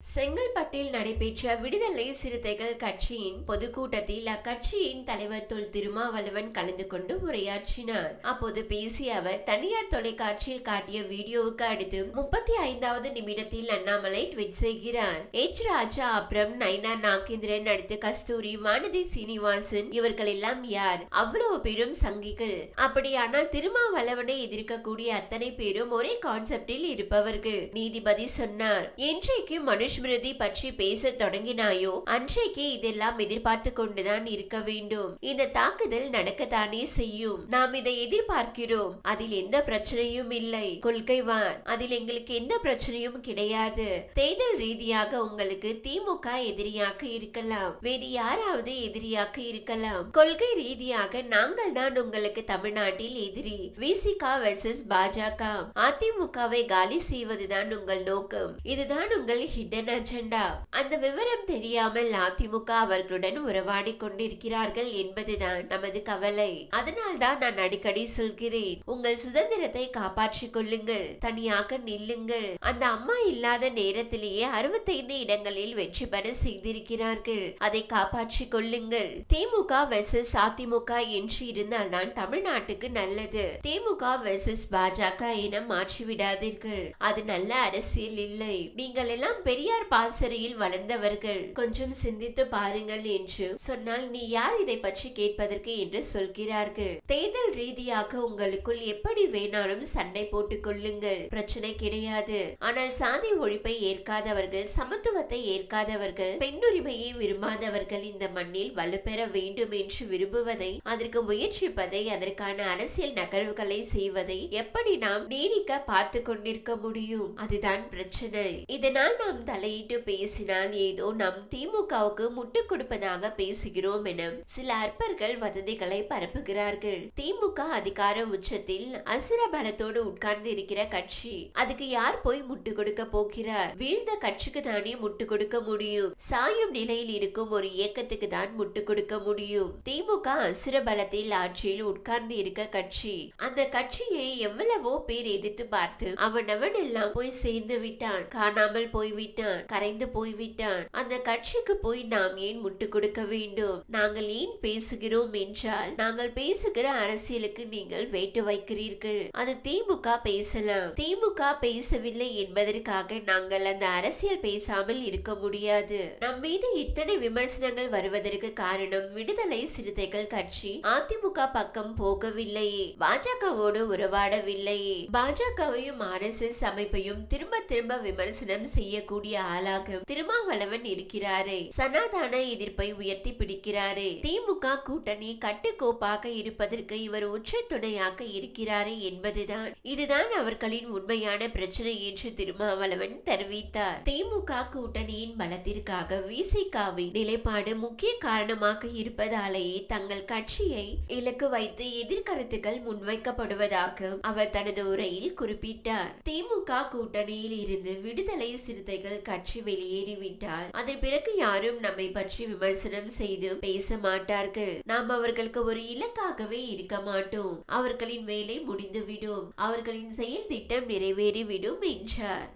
செங்கல்பட்டில் நடைபெற்ற விடுதலை சிறுத்தைகள் கட்சியின் பொதுக்கூட்டத்தில் அக்கட்சியின் தலைவர் தொல் திருமாவளவன் கலந்து கொண்டு உரையாற்றினார். அப்போது பேசிய அவர் தனியார் தொலைக்காட்சியில் காட்டிய வீடியோவுக்கு அடுத்து முப்பத்தி ஐந்தாவது நிமிடத்தில் அண்ணாமலை ட்வீட் செய்கிறார். எச். ராஜா அப்புறம் நைனா நாகேந்திரன் அடுத்து கஸ்தூரி வானதி சீனிவாசன் இவர்கள் எல்லாம் யார்? அவ்வளவு பெரும் சங்கிகள். அப்படியானால் திருமாவளவனை எதிர்க்கக்கூடிய அத்தனை பேரும் ஒரே கான்செப்டில் இருப்பவர்கள். நீதிபதி சொன்னார் என்றைக்கு மனுஸ்மிருதி பற்றி பேச தொடங்கினாயோ? அன்றைக்கு இதெல்லாம் எதிர்பார்த்து கொண்டுதான் இருக்க வேண்டும். இந்த தாக்குதல் நடக்கத்தானே செய்யும். நாம் இதை எதிர்பார்க்கிறோம். அதில் எந்த பிரச்சனையும் இல்லை. கொள்கைவான் அதில் எங்களுக்கு எந்த பிரச்சனையும் கிடையாது. தேர்தல் ரீதியாக உங்களுக்கு திமுக எதிரியாக இருக்கலாம். வேறு யாராவது எதிரியாக இருக்கலாம். கொள்கை ரீதியாக நாங்கள் தான் உங்களுக்கு தமிழ்நாட்டில் எதிரி. விசிகா வெர்சஸ் பாஜக அதிமுகவை காலி செய்வதுதான் உங்கள் நோக்கம். இதுதான் உங்கள் ஹிடன் என்ன அஜெண்டா அந்த விவரம் தெரியாமல் அதிமுக அவர்களுடன் உறவாடி கொண்டிருக்கிறார்கள் என்பதுதான் நமது கவலை. அதனால்தான் நான் அடிக்கடி சொல்கிறேன் உங்கள் சுதந்திரத்தை காப்பாற்றிக் கொள்ளுங்கள் தனியாக நில்லுங்கள். அந்த அம்மா இல்லாத நேரத்திலேயே அறுபத்தைந்து இடங்களில் வெற்றி பெற செய்திருக்கிறார்கள். அதை காப்பாற்றிக் கொள்ளுங்கள். திமுக வெர்சஸ் அதிமுக என்று இருந்தால்தான் தமிழ்நாட்டுக்கு நல்லது. திமுக வெர்சஸ் பாஜக என மாற்றிவிடாதீர்கள். அது நல்ல அரசியல் இல்லை. நீங்கள் எல்லாம் பெரிய பெரியார் பாசறையில் வளர்ந்தவர்கள் கொஞ்சம் சிந்தித்து பாருங்கள் என்று சொன்னால் நீ யார் இதை பற்றி கேட்பதற்கு என்று சொல்கிறார்கள். தேர்தல் ரீதியாக உங்களுக்குள் எப்படி வேணாலும் சண்டை போட்டுக் கொள்ளுங்கள். பிரச்சனை கிடையாது. ஆனால் சாதி ஒழிப்பை ஏற்காதவர்கள் சமத்துவத்தை ஏற்காதவர்கள் பெண்ணுரிமையை விரும்பாதவர்கள் இந்த மண்ணில் வலுப்பெற வேண்டும் என்று விரும்புவதை அதற்கு முயற்சிப்பதை அதற்கான அரசியல் நகர்வுகளை செய்வதை எப்படி நாம் நீடிக்க பார்த்து கொண்டிருக்க முடியும்? அதுதான் பிரச்சனை. இதனால் நாம் தலையிட்டு பேசினால் ஏதோ நம் திமுகவுக்கு முட்டு கொடுப்பதாக பேசுகிறோம் என சில அற்பர்கள் வதந்திகளை பரப்புகிறார்கள். திமுக அதிகார உச்சத்தில் அசுர பலத்தோடு உட்கார்ந்து இருக்கிற கட்சி அதுக்கு யார் போய் முட்டு கொடுக்க போகிறார்? வீழ்ந்த கட்சிக்கு தானே முட்டு கொடுக்க முடியும். சாயும் நிலையில் இருக்கும் ஒரு இயக்கத்துக்கு தான் முட்டு கொடுக்க முடியும். திமுக அசுர பலத்தில் ஆட்சியில் உட்கார்ந்து இருக்க கட்சி அந்த கட்சியை எவ்வளவோ பேர் எதிர்த்து பார்த்து அவனவன் எல்லாம் போய் சேர்ந்து விட்டான். காணாமல் போய்விட்டான். கரைந்து போய்விட்டான். அந்த கட்சிக்கு போய் நாம் ஏன் முட்டு கொடுக்க வேண்டும்? நாங்கள் ஏன் பேசுகிறோம் என்றால் நாங்கள் பேசுகிற அரசியலுக்கு நீங்கள் வேட்டு வைக்கிறீர்கள். அது திமுக பேசலாம். திமுக பேசவில்லை என்பதற்காக நாங்கள் அந்த அரசியல் பேசாமல் இருக்க முடியாது. நம் மீது இத்தனை விமர்சனங்கள் வருவதற்கு காரணம் விடுதலை சிறுத்தைகள் கட்சி. அதிமுக பக்கம் போகவில்லையே. பாஜகவோடு உறவாடவில்லையே. பாஜகவையும் ஆர் எஸ் எஸ் அமைப்பையும் திரும்ப திரும்ப விமர்சனம் செய்யக்கூடிய ஆளாக திருமாவளவன் இருக்கிறாரு. சனாதன எதிர்ப்பை உயர்த்தி பிடிக்கிறாரு. திமுக கூட்டணி கட்டுக்கோப்பாக இருப்பதற்கு இவர் உச்ச துணையாக இருக்கிறாரு என்பதுதான். இதுதான் அவர்களின் உண்மையான பிரச்சனை என்று திருமாவளவன் தெரிவித்தார். திமுக கூட்டணியின் பலத்திற்காக விசிகாவின் நிலைப்பாடு முக்கிய காரணமாக இருப்பதாலேயே தங்கள் கட்சியை இலக்கு வைத்து எதிர்கருத்துக்கள் முன்வைக்கப்படுவதாக அவர் தனது உரையில் குறிப்பிட்டார். திமுக கூட்டணியில் இருந்து விடுதலை சிறுத்தைகள் கட்சி வெளியேறிவிட்டால் அதன் பிறகு யாரும் நம்மை பற்றி விமர்சனம் செய்து பேச மாட்டார்கள். நாம் அவர்களுக்கு ஒரு இலக்காகவே இருக்க மாட்டோம். அவர்களின் வேலை முடிந்துவிடும். அவர்களின் செயல் திட்டம் நிறைவேறிவிடும் என்றார்.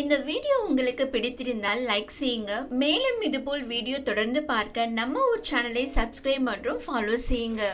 இந்த வீடியோ உங்களுக்கு பிடித்திருந்தால் லைக் செய்யுங்க. மேலும் இதுபோல் வீடியோ தொடர்ந்து பார்க்க நம்ம ஊர் சேனலை சப்ஸ்கிரைப் மற்றும் ஃபாலோ செய்யுங்க.